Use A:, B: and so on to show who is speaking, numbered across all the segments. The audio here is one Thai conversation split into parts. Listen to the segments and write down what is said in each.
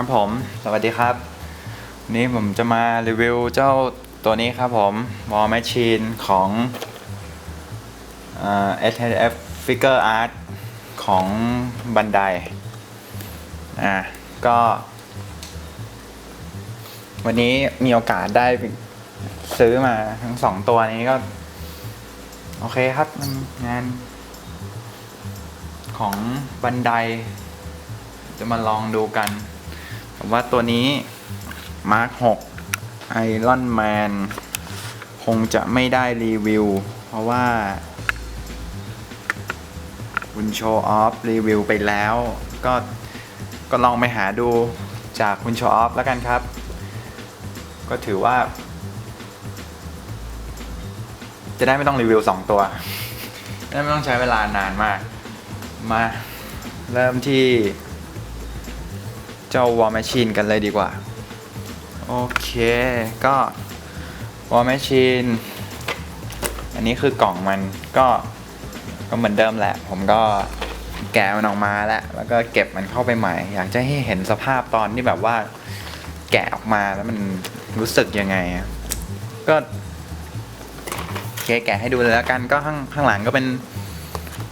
A: ครับผม สวัสดีครับนนี้ผมจะมารีวิวเจ้าตัวนี้ครับผม War Machine ของเอ่า SHF Figure Art ของบันไดอ่าก็ วันนี้มีโอกาสได้ซื้อมาทั้งสองตัวนี้ก็ โอเคครับงานของบันได จะมาลองดูกัน ผมว่าตัวนี้ Mark 6 Iron Man คงจะไม่ได้รีวิว เพราะว่า คุณโชว์ออฟรีวิวไปแล้ว ก็ก็ลองไปหาดูจากคุณโชว์ออฟแล้วกันครับ ก็ถือว่า จะได้ไม่ต้องรีวิว 2 ตัวได้ไม่ต้องใช้เวลานานมาก มาเริ่มที่ เจ้า War Machine กันเลยดีกว่า โอเคก็ War Machine อันนี้คือกล่องมันก็ก็เหมือนเดิมแหละ ผมก็แกะมันออกมาแล้ว แล้วก็เก็บมันเข้าไปใหม่ อยากจะให้เห็นสภาพตอนที่แบบว่า แกะออกมาแล้วมันรู้สึกยังไง ก็โอเคแกะให้ดูเลยแล้วกันก็ข้างข้างหลังก็เป็น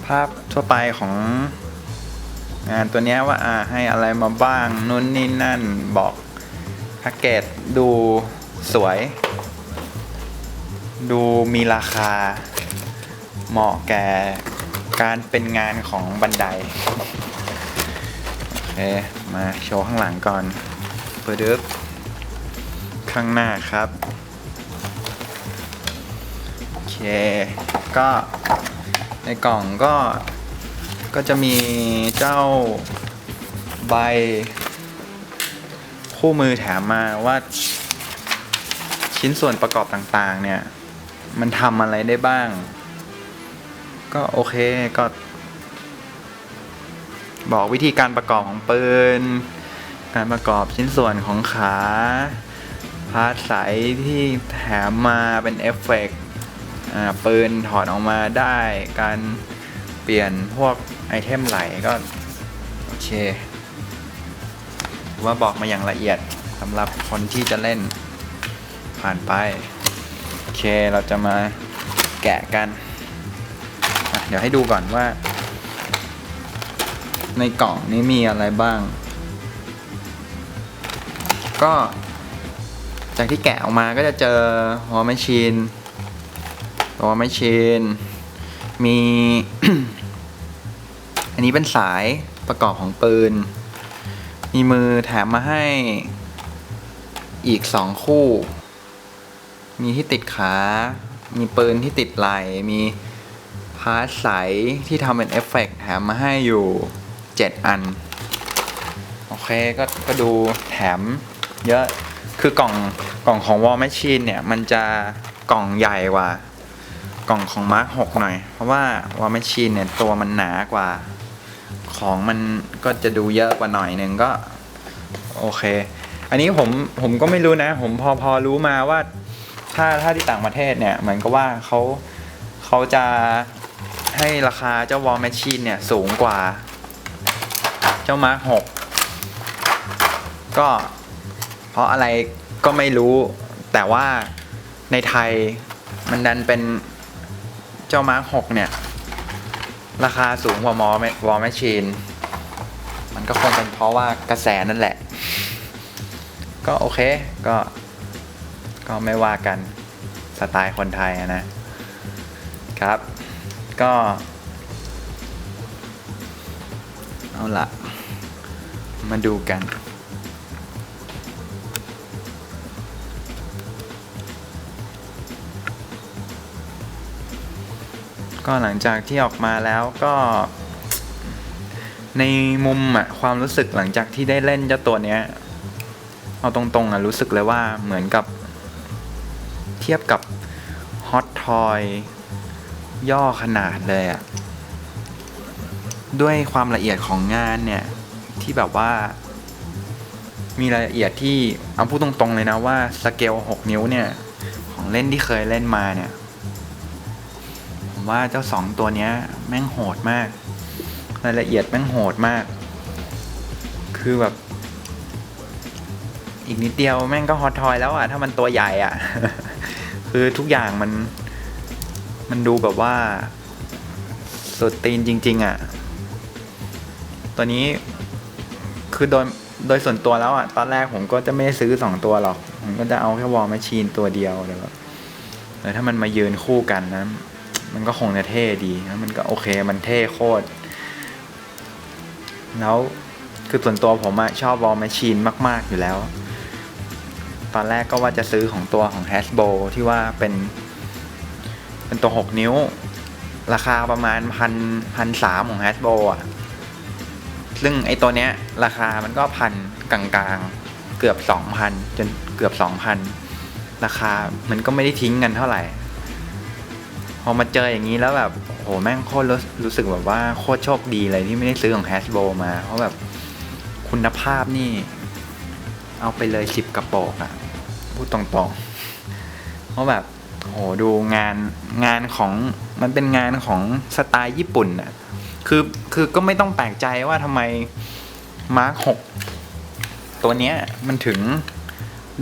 A: ภาพทั่วไปของ งานตัวนี้ว่าอ่าให้อะไรมาบ้างนู่นนี่นั่นบอกแพ็กเกจดูสวย ดูมีราคา เหมาะแก่การเป็นงานของบันได โอเค มาโชว์ข้างหลังก่อนเปิดดึบข้างหน้าครับ โอเค ก็ในกล่องก็ ก็จะมีเจ้าใบ คู่มือแถมมาว่าชิ้นส่วนประกอบต่างๆ เนี่ย มันทำอะไรได้บ้าง ก็โอเคก็ บอกวิธีการประกอบของปืน การประกอบชิ้นส่วนของขา พาร์ทใสที่แถมมาเป็นเอฟเฟกต์ปืนถอดออกมาได้การ เปลี่ยนพวกไอเทมไหลก็ โอเคว่าบอกมาอย่างละเอียดสำหรับคนที่จะเล่นผ่านไป โอเคเราจะมาแกะกัน เดี๋ยวให้ดูก่อนว่า ในกล่องนี้มีอะไรบ้าง ก็จากที่แกะออกมาก็จะเจอหัวแมชชีนตัวแมชชีน มี อันนี้เป็นสายประกอบของปืน มีมือแถมมาให้อีกสองคู่ มีที่ติดขา มีปืนที่ติดไหล มีพาร์ทใสที่ทำเป็นเอฟเฟกต์แถมมาให้อยู่7อัน โอเคก็ก็ดูแถมเยอะ คือกล่องกล่องของ War Machine เนี่ย มันจะกล่องใหญ่กว่า กล่องของ Mark 6 หน่อย เพราะว่า War Machine เนี่ย ตัวมันหนากว่า ของมันก็จะดูเยอะกว่าหน่อยหนึ่งก็ โอเค อันนี้ผมผมก็ไม่รู้นะ ผมพอพอรู้มาว่า ถ้าถ้าที่ต่างประเทศเนี่ย เหมือนกับว่าเขาเขาจะให้ราคาเจ้า War Machine เนี่ย สูงกว่า เจ้า Mark 6 ก็เพราะอะไรก็ไม่รู้แต่ว่าในไทยมันดันเป็น เจ้า Mark 6เนี่ย ราคาสูงกว่ามอวอลแมชชีน มันก็คงเป็นเพราะว่ากระแสนั่นแหละ ก็โอเคก็ ก็ไม่ว่ากันสไตล์คนไทยนะครับ ก็ เอาละมาดูกัน ก็หลังจากที่ออกมาแล้วก็ ในมุมอะความรู้สึกหลังจากที่ได้เล่นเจ้าตัวเนี้ย เอาตรงๆอะรู้สึกเลยว่าเหมือนกับ เทียบกับฮอตทอยย่อขนาดเลยอะด้วยความละเอียดของงานเนี่ย ที่แบบว่า มีรายละเอียดที่เอาพูดตรงๆเลยนะว่าสเกล 6 นิ้วเนี่ย ของเล่นที่เคยเล่นมาเนี่ย ว่าเจ้าสองตัวเนี้ยแม่งโหดมาก รายละเอียดแม่งโหดมาก คือแบบ อีกนิดเดียวแม่งก็ฮอตทอยแล้วอะถ้ามันตัวใหญ่อะคือทุกอย่างมัน มันดูแบบว่าสุดตีนจริง ๆอะตัวนี้คือโดยโดยส่วนตัวแล้วอะตอนแรกผมก็จะไม่ซื้อสองตัวหรอก ผมก็จะเอาแค่วอลแมชชีนตัวเดียวเดี๋ยวแบบแต่ถ้ามันมายืนคู่กันนะ มันก็คงจะเท่ดีมันก็โอเคมันเท่โคตร แล้วคือส่วนตัวผมอะชอบวอลแมชชีนมาก ๆ อยู่แล้ว ตอนแรกก็ว่าจะซื้อของตัวของ Hasbro ที่ว่าเป็น เป็นตัว 6 นิ้ว ราคาประมาณพันพันสามของ Hasbro อะซึ่งไอตัวเนี้ย ราคามันก็พันกลางๆ เกือบสองพันจนเกือบสองพันราคามันก็ไม่ได้ทิ้งกันเท่าไหร่ พอมาเจออย่างนี้แล้วแบบโหแม่งโคตรรู้สึกแบบว่าโคตรโชคดีเลยที่ไม่ได้ซื้อของ Hasbro มา เพราะแบบคุณภาพนี่ เอาไปเลยสิบกระโปรงอะพูดตรงๆ เพราะแบบโหดูงานงานของมันเป็นงานของสไตล์ญี่ปุ่นอะคือคือก็ไม่ต้องแปลกใจว่าทำไมมาร์คหกตัวเนี้ยมันถึง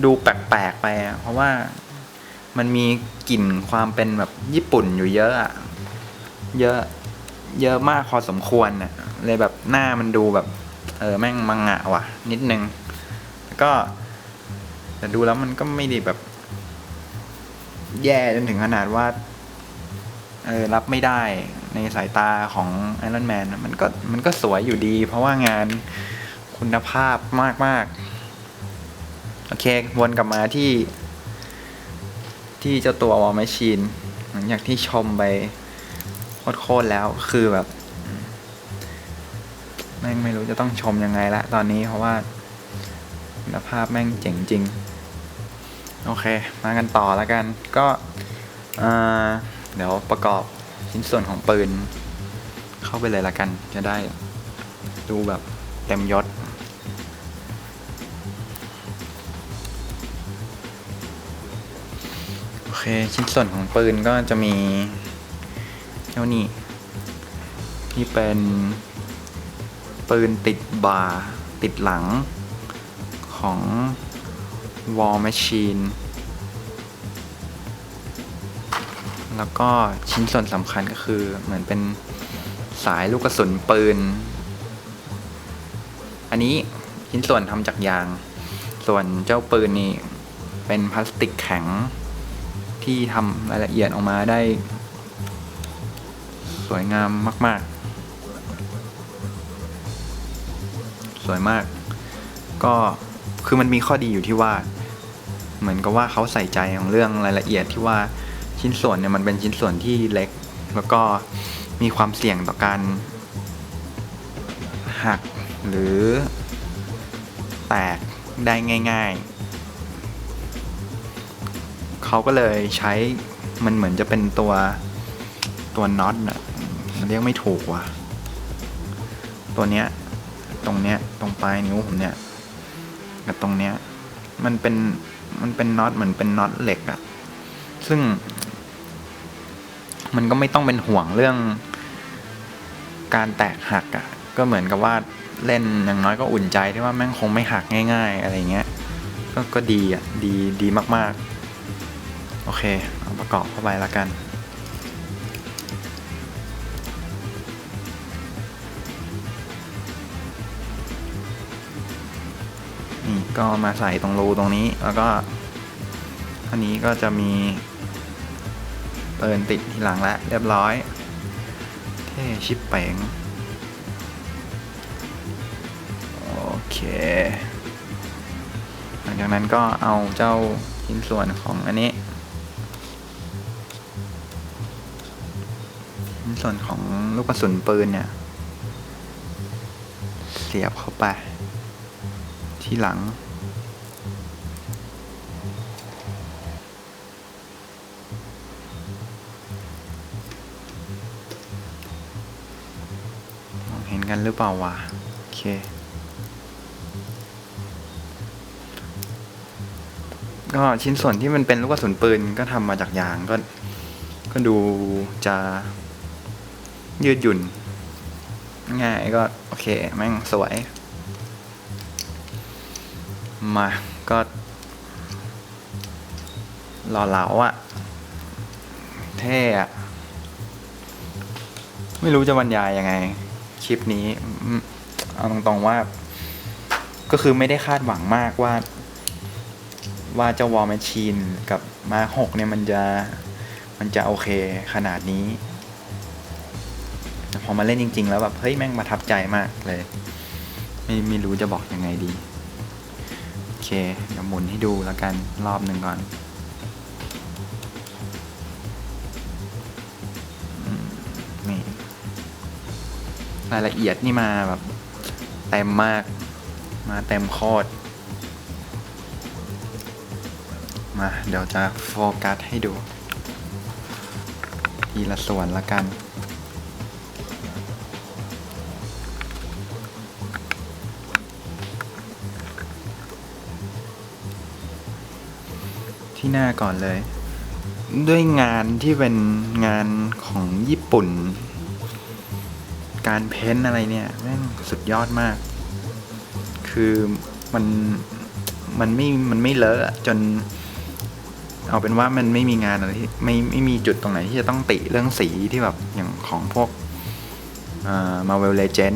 A: ดูแปลกๆไปอะเพราะว่า มันมีกลิ่นความเป็นแบบญี่ปุ่นอยู่เยอะอะเยอะ เยอะมากพอสมควรน่ะเลยแบบหน้ามันดูแบบ เออแม่งมังงะว่ะ นิดนึงแล้วก็ แต่ดูแล้วมันก็ไม่ได้แบบ แย่จนถึงขนาดว่า เออรับไม่ได้ในสายตาของไอรอนแมนมันก็มันก็สวยอยู่ดี เพราะว่างานคุณภาพมากมากๆโอเค วนกลับมาที่ ที่เจ้าตัววอลแมชชีนหลังจากที่ชมไปโคตรแล้วคือแบบแม่งไม่รู้จะต้องชมยังไงละตอนนี้เพราะว่าคุณภาพแม่งเจ๋งจริง โอเค มากันต่อแล้วกัน ก็เดี๋ยวประกอบชิ้นส่วนของปืน เข้าไปเลยละกัน จะได้ดูแบบเต็มยศ เค ชิ้นส่วนของปืนก็จะมีเจ้านี่ที่เป็นปืนติดบาร์ติดหลังของ War Machine แล้วก็ชิ้นส่วนสำคัญก็คือเหมือนเป็นสายลูกกระสุนปืน อันนี้ชิ้นส่วนทำจากยาง ส่วนเจ้าปืนนี่เป็นพลาสติกแข็ง ที่ทำรายละเอียดออกมาได้ สวยงามมาก ๆ สวยมาก ก็คือมันมีข้อดีอยู่ที่ว่า เหมือนกับว่าเขาใส่ใจของเรื่องรายละเอียดที่ว่าชิ้นส่วนเนี่ยมันเป็นชิ้นส่วนที่เล็ก แล้วก็มีความเสี่ยงต่อการหักหรือแตกได้ง่าย ๆ เขาก็เลยใช้มันเหมือนจะเป็นตัวตัวน็อตอะเรียกไม่ถูกว่ะ ตัวเนี้ย ตรงเนี้ย ตรงปลายนิ้วผมเนี่ยกับตรงเนี้ย มันเป็นมันเป็นน็อตเหมือนเป็นน็อตเหล็กอะซึ่ง มันก็ไม่ต้องเป็นห่วงเรื่อง การแตกหักอะก็เหมือนกับว่าเล่นอย่างน้อยก็อุ่นใจที่ว่าแม่งคงไม่หักง่าย ๆ อะไรเงี้ยก็ก็ดีอะดีดีมากๆ เค เอาประกอบเข้าไปแล้วกัน นี่ก็มาใส่ตรงรูตรงนี้ แล้วก็อันนี้ก็จะมีเปินติดทีหลังแล้วเรียบร้อย เท่ชิปเป๋งโอเค หลังจากนั้นก็เอาเจ้าชิ้นส่วนของอันนี้ ส่วนของลูกกระสุนปืนเนี่ย เสียบเข้าไป ที่หลังมองเห็นกันหรือเปล่าวะ โอเคก็ชิ้นส่วนที่มันเป็นลูกกระสุนปืนก็ทำมาจากยางก็ก็ดูจะ ยืดหยุ่น ง่ายก็ โอเค แม่งสวย มาก็หล่อเหลาอะเท่อะไม่รู้จะบรรยายยังไง คลิปนี้ เอาตรงๆว่า ก็คือไม่ได้คาดหวังมากว่า ว่าเจ้าวอลแมชชีนกับมาหกเนี่ยมันจะมันจะโอเคขนาดนี้ แต่พอมาเล่นจริง ๆ แล้วแบบเฮ้ยแม่งประทับใจมากเลย ไม่ไม่รู้จะบอกยังไงดี โอเคเดี๋ยวหมุนให้ดูแล้วกันรอบหนึ่งก่อนนี่รายละเอียดนี่มาแบบเต็มมาก มาเต็มโคตรมาเดี๋ยวจะโฟกัสให้ดูทีละส่วนละกัน ที่หน้าก่อนเลย ด้วยงานที่เป็นงานของญี่ปุ่น การเพ้นอะไรเนี่ยแม่งสุดยอดมาก คือมันมันไม่มันไม่เลอะอะจน เอาเป็นว่ามันไม่มีงานอะไรที่ไม่ไม่มีจุดตรงไหนที่จะต้องติเรื่องสีที่แบบอย่างของพวกมาเวลเลเจน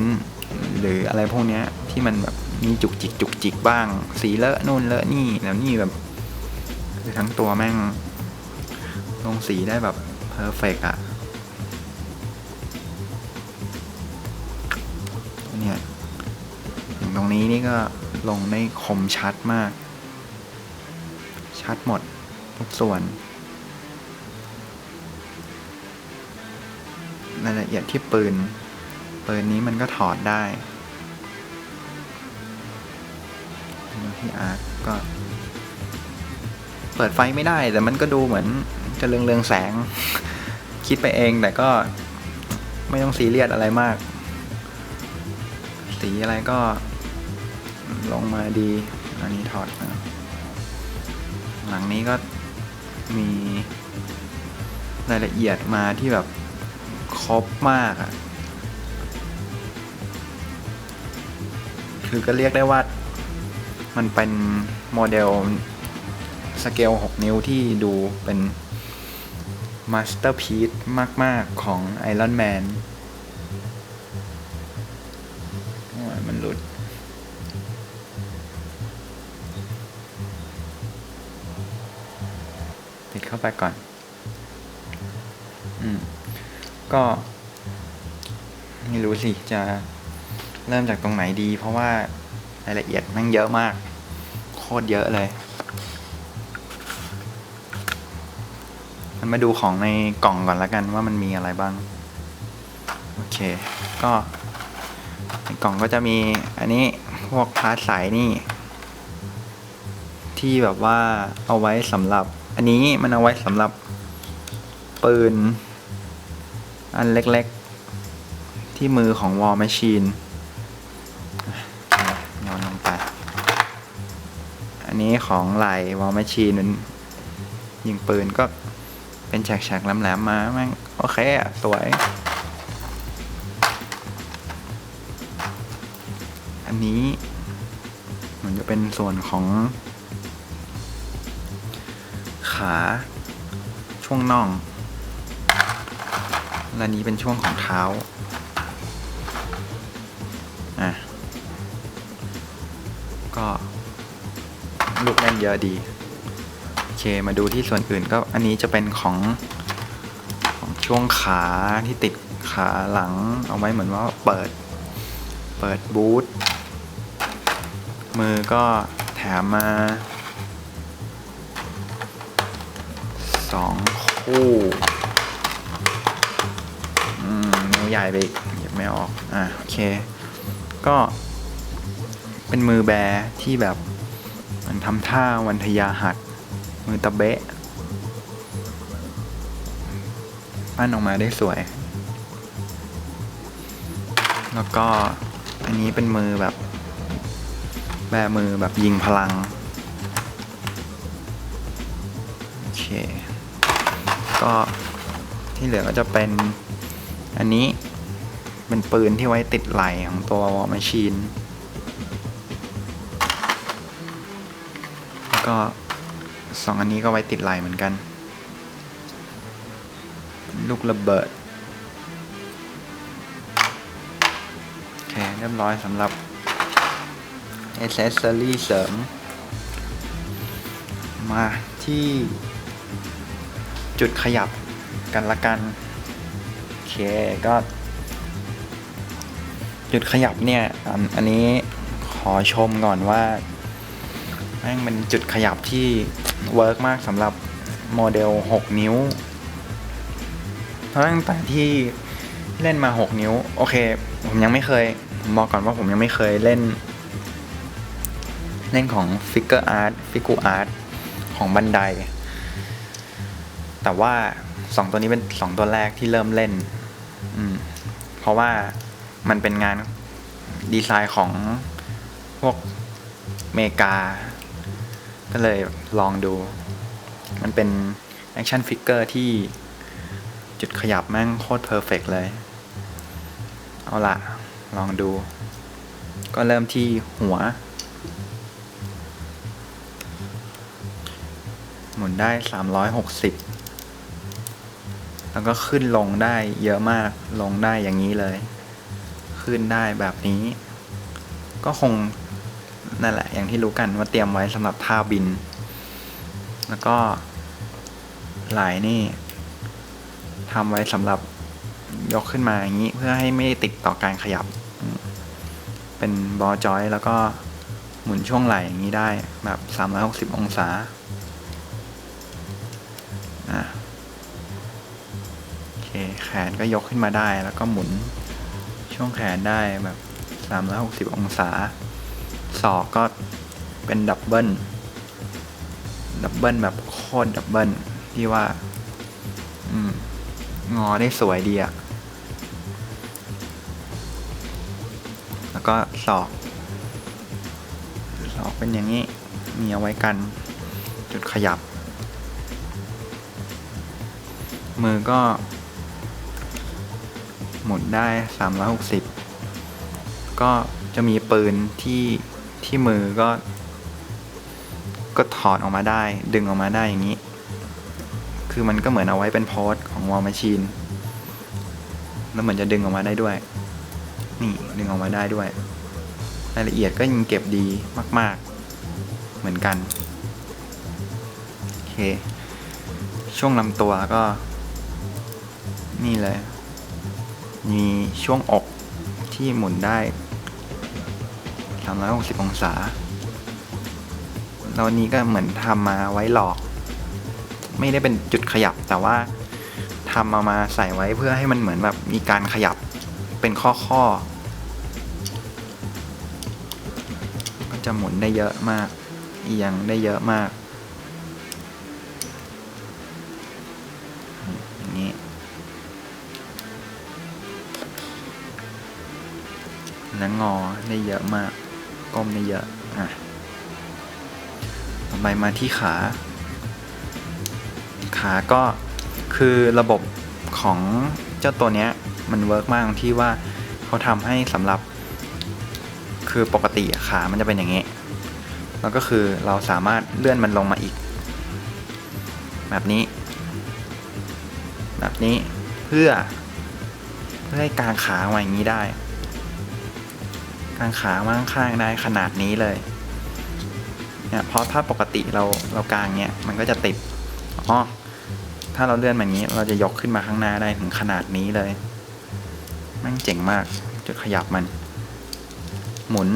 A: หรืออะไรพวกเนี้ยที่มันแบบมีจุกจิกจุกจิกบ้าง สีเลอะนู่นเลอะนี่แล้วนี่แบบ คือทั้งตัวแม่ง ลงสีได้แบบเพอร์เฟกอะเนี่ยอย่างตรงนี้นี่ก็ลงได้คมชัดมาก ชัดหมดทุกส่วนรายละเอียดที่ปืน ปืนนี้มันก็ถอดได้ที่อาร์ก็ เปิดไฟไม่ได้ แต่มันก็ดูเหมือนจะเรืองเรืองแสง คิดไปเองแต่ก็ไม่ต้องซีเรียสอะไรมาก สีอะไรก็ลงมาดี อันนี้ถอดนะหลังนี้ก็มีรายละเอียดมาที่แบบครบมากอะ่ะ คือก็เรียกได้ว่า มันเป็นโมเดล เกล 6 นิ้วที่ดูเป็นมาสเตอร์พีซมาก ๆ ของ Iron Man โอ้ยมันหลุด ติดเข้าไปก่อน อืม ก็ ไม่รู้สิ จะเริ่มจากตรงไหนดี เพราะว่ารายละเอียดมันเยอะมาก โคตรเยอะเลย มาดูของในกล่องก่อนแล้วกันว่ามันมีอะไรบ้าง โอเค ก็ในกล่องก็จะมีอันนี้พวกพาร์ทสายนี่ ที่แบบว่าเอาไว้สำหรับ อันนี้มันเอาไว้สำหรับปืน อันเล็กๆ ที่มือของวอลแมชชีนย้อนลงไป อันนี้ของไหลวอลแมชชีนมันยิงปืนก็ เป็นแฉกๆแหลมๆมาแม่งโอเคอะสวย อันนี้เหมือนจะเป็นส่วนของ ขาช่วงน่อง และนี้เป็นช่วงของเท้า อะ ก็ลูกเล่นเยอะดี เค มาดูที่ส่วนอื่นก็อันนี้จะเป็นของของช่วงขาที่ติดขาหลังเอาไว้เหมือนว่าเปิด เปิดบูทมือก็แถมมาสองคู่อืมนิ้วใหญ่ไปอีกหยิบไม่ออก อะโอเค ก็เป็นมือแบรที่แบบมันทำท่าวันทยาหัด มือตะเบะปั้นออกมาได้สวย แล้วก็อันนี้เป็นมือแบบ แบมือแบบยิงพลัง โอเค ก็ที่เหลือก็จะเป็นอันนี้เป็นปืนที่ไว้ติดไหล่ของตัววอลมชชีนก็ สองอันนี้ก็ไว้ติดไหลเหมือนกัน ลูกระเบิด โอเค เรียบร้อยสำหรับ a c c e s s o r y เสริม มาที่จุดขยับกันละกัน โอเค ก็ จุดขยับเนี่ย อันอันนี้ขอชมก่อนว่าแม่งเป็นจุดขยับที่ เวิร์กมากสำหรับโมเดล 6 นิ้วเพราะตั้งแต่ที่เล่นมา 6 นิ้ว โอเค ผมยังไม่เคย ผมบอกก่อนว่าผมยังไม่เคยเล่น เล่นของ Figure Art Figure Art ของบันได แต่ว่า 2 ตัวนี้เป็น 2 ตัวแรกที่เริ่มเล่น อืม เพราะว่ามันเป็นงานดีไซน์ของพวกเมกา ก็เลยลองดู มันเป็นแอคชั่นฟิกเกอร์ที่จุดขยับแม่งโคตรเพอร์เฟกเลย เอาละลองดู ก็เริ่มที่หัว หมุนได้ 360 แล้วก็ขึ้นลงได้เยอะมาก ลงได้อย่างนี้เลย ขึ้นได้แบบนี้ ก็คง นั่นแหละ อย่างที่รู้กันว่าเตรียมไว้สำหรับท่าบิน แล้วก็ไหลายนี่ทำไว้สำหรับยกขึ้นมาอย่างนี้เพื่อให้ไม่ติดต่อการขยับ เป็นบอลจอยแล้วก็หมุนช่วงไหลอย่างนี้ได้แบบ 360 องศาอะโอเคแขนก็ยกขึ้นมาได้แล้วก็หมุนช่วงแขนได้แบบ 360 องศา ศอกก็เป็นดับเบิลดับเบิลแบบโคตรดับเบิลที่ว่า อืม งอได้สวยดีอะแล้วก็ศอกศอกเป็นอย่างนี้ มีเอาไว้กัน จุดขยับ มือก็ หมุนได้ 360 ก็จะมีปืนที่ ที่มือก็ ก็ถอดออกมาได้ ดึงออกมาได้อย่างนี้ คือมันก็เหมือนเอาไว้เป็นโพสของวอล m มช i นแล้วเหมือนจะดึงออกมาได้ด้วย นี่ดึงออกมาได้ด้วย รายละเอียดก็ยังเก็บดีมาก ๆ เหมือนกัน โอเค ช่วงลำตัวก็ นี่เลย มีช่วงอกที่หมุนได้ 360 องศาแล้วนี้ก็เหมือนทำมาไว้หลอก ไม่ได้เป็นจุดขยับแต่ว่าทำมามาใส่ไว้เพื่อให้มันเหมือนแบบมีการขยับเป็นข้อข้อๆก็จะหมุนได้เยอะมาก เอียงได้เยอะมากอย่างนี้แล้วงอได้เยอะมาก ก้มได้เยอะอะต่อไปมาที่ขา ขาก็คือระบบของเจ้าตัวเนี้ยมันเวิร์กมากตรงที่ว่าเขาทำให้สำหรับคือปกติขามันจะเป็นอย่างนี้ แล้วก็คือเราสามารถเลื่อนมันลงมาอีก แบบนี้ แบบนี้เพื่อเพื่อให้กางขามาอย่างนี้ได้ กางขามาข้างได้ขนาดนี้เลยเนี่ยเพราะถ้าปกติเราเรากางเนี่ยมันก็จะติดอ๋อถ้าเราเลื่อนแบบนี้เราจะยกขึ้นมาข้างหน้าได้ถึงขนาดนี้เลยมันเจ๋งมากจุดขยับมัน หมุน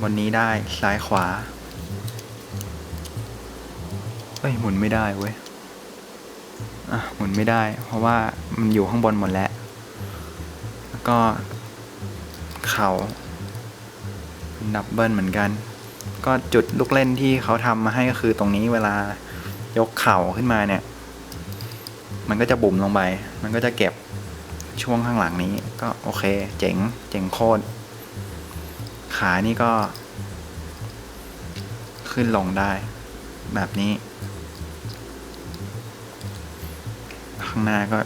A: บนนี้ได้ซ้ายขวาเฮ้ยหมุนไม่ได้เว้ยอะหมุนไม่ได้ เพราะว่ามันอยู่ข้างบนหมดแล้ว แล้วก็ เข่าดับเบิลเหมือนกัน ก็จุดลูกเล่นที่เขาทำมาให้ก็คือตรงนี้เวลายกเข่าขึ้นมาเนี่ย มันก็จะบุ่มลงไป มันก็จะเก็บช่วงข้างหลังนี้ ก็โอเค เจ๋ง เจ๋งโคตร ขานี่ก็ ขึ้นลงได้ แบบนี้ ข้างหน้าก็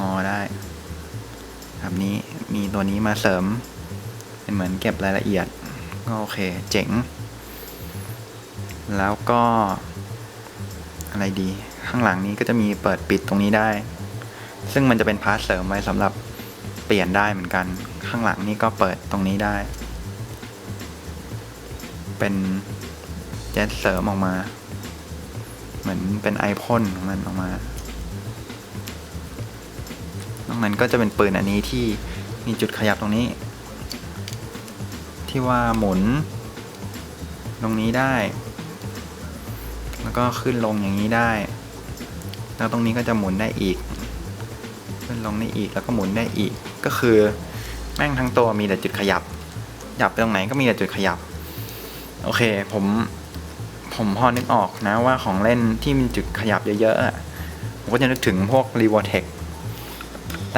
A: งอได้ แบบนี้ มีตัวนี้มาเสริม เป็นเหมือนเก็บรายละเอียด ก็โอเค เจ๋ง แล้วก็ อะไรดี ข้างหลังนี้ก็จะมีเปิดปิดตรงนี้ได้ ซึ่งมันจะเป็นพาร์ทเสริมไว้สำหรับเปลี่ยนได้เหมือนกัน ข้างหลังนี้ก็เปิดตรงนี้ได้ เป็นแจ็ตเสริมออกมา เหมือนเป็นไอพ่นของมันออกมานอกนั้นก็จะเป็นปืนอันนี้ที่ มีจุดขยับตรงนี้ ที่ว่าหมุน ตรงนี้ได้ แล้วก็ขึ้นลงอย่างนี้ได้ แล้วตรงนี้ก็จะหมุนได้อีก ขึ้นลงได้อีกแล้วก็หมุนได้อีก ก็คือแม่งทั้งตัวมีแต่จุดขยับหยับไปตรงไหนก็มีแต่จุดขยับ โอเคผมผมพอนึกออกนะว่าของเล่นที่มีจุดขยับเยอะๆผมก็จะนึกถึงพวก r e v o t e c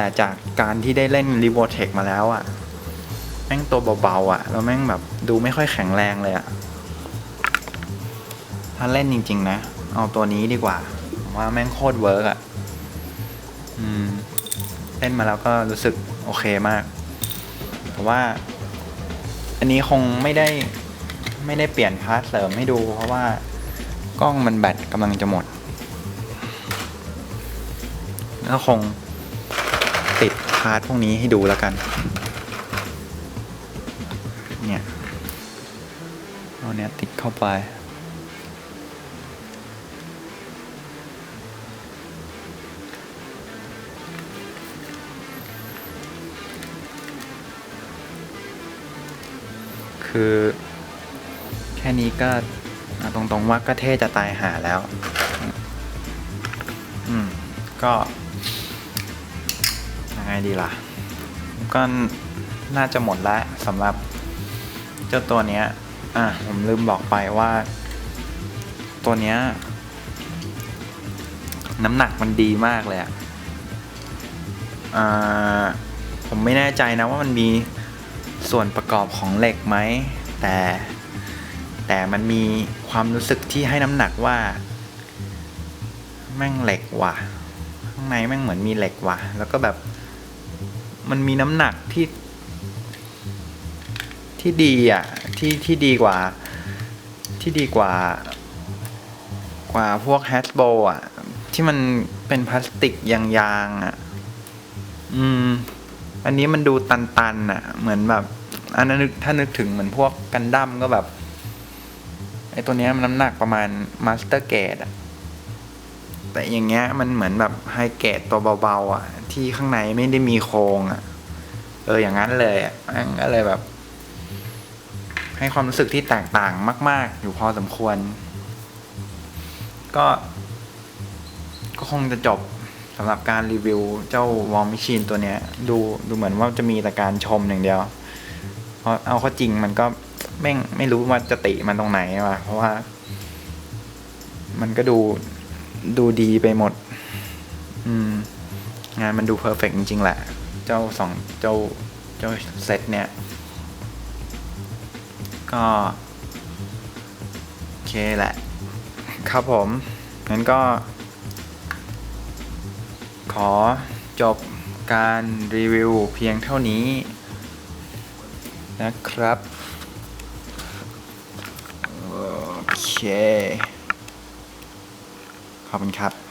A: แต่จากการที่ได้เล่น r e v o t e c มาแล้วอะแม่งตัวเบาๆอะแล้วแม่งแบบดูไม่ค่อยแข็งแรงเลยอะถ้าเล่นจริง ๆ นะ เอาตัวนี้ดีกว่า ว่าแม่งโคตรเวิร์กอะอืม เล่นมาแล้วก็รู้สึกโอเคมาก แต่ว่า อันนี้คงไม่ได้ไม่ได้เปลี่ยนพาร์ทเสริมให้ดู เพราะว่ากล้องมันแบตกำลังจะหมดแล้วคง ติดพาร์ทพวกนี้ให้ดูแล้วกัน เนี่ยเอาเนี้ยติดเข้าไป คือแค่นี้ก็ตรงๆว่าก็เท่จะตายหาแล้ว อืม ก็ ดีล่ะ ก็น่าจะหมดแล้วสำหรับเจ้าตัวเนี้ย อะผมลืมบอกไปว่า ตัวเนี้ย น้ำหนักมันดีมากเลยอะอ่าผมไม่แน่ใจนะว่ามันมีส่วนประกอบของเหล็กไหม แต่แต่มันมีความรู้สึกที่ให้น้ำหนักว่า แม่งเหล็กว่ะ ข้างในแม่งเหมือนมีเหล็กว่ะ แล้วก็แบบ มันมีน้ำหนักที่ ที่ดีอะ ที่ที่ดีกว่า ที่ดีกว่า กว่าพวกแฮชโบอะ ที่มันเป็นพลาสติกยางๆอะ อืม อันนี้มันดูตันๆอะ เหมือนแบบอันนั้นถ้านึกถึงเหมือนพวกกันดั้มก็แบบไอตัวเนี้ยมันน้ำหนักประมาณมาสเตอร์เกตอะแต่อย่างเงี้ยมันเหมือนแบบไฮเกตตัวเบาๆอะ ที่ข้างในไม่ได้มีโครงอะ เอออย่างนั้นเลยอะก็เลยแบบ ให้ความรู้สึกที่แตกต่างมาก ๆ อยู่พอสมควร ก็ ก็คงจะจบสำหรับการรีวิวเจ้าวอลมิชีนตัวเนี้ย ดูดูเหมือนว่าจะมีแต่การชมอย่างเดียวเพราะเอาข้าจริงมันก็แม่งไม่รู้ว่าจะติมันตรงไหนว่ะเพราะว่า มันก็ดูดูดีไปหมด อืม งานมันดูเพอร์เฟกจริงๆแหละ เจ้าสองเจ้าเจ้าเซตเนี่ย ก็โอเคแหละ ครับผมงั้นก็ ขอจบการรีวิวเพียงเท่านี้นะครับ โอเค ขอบคุณครับ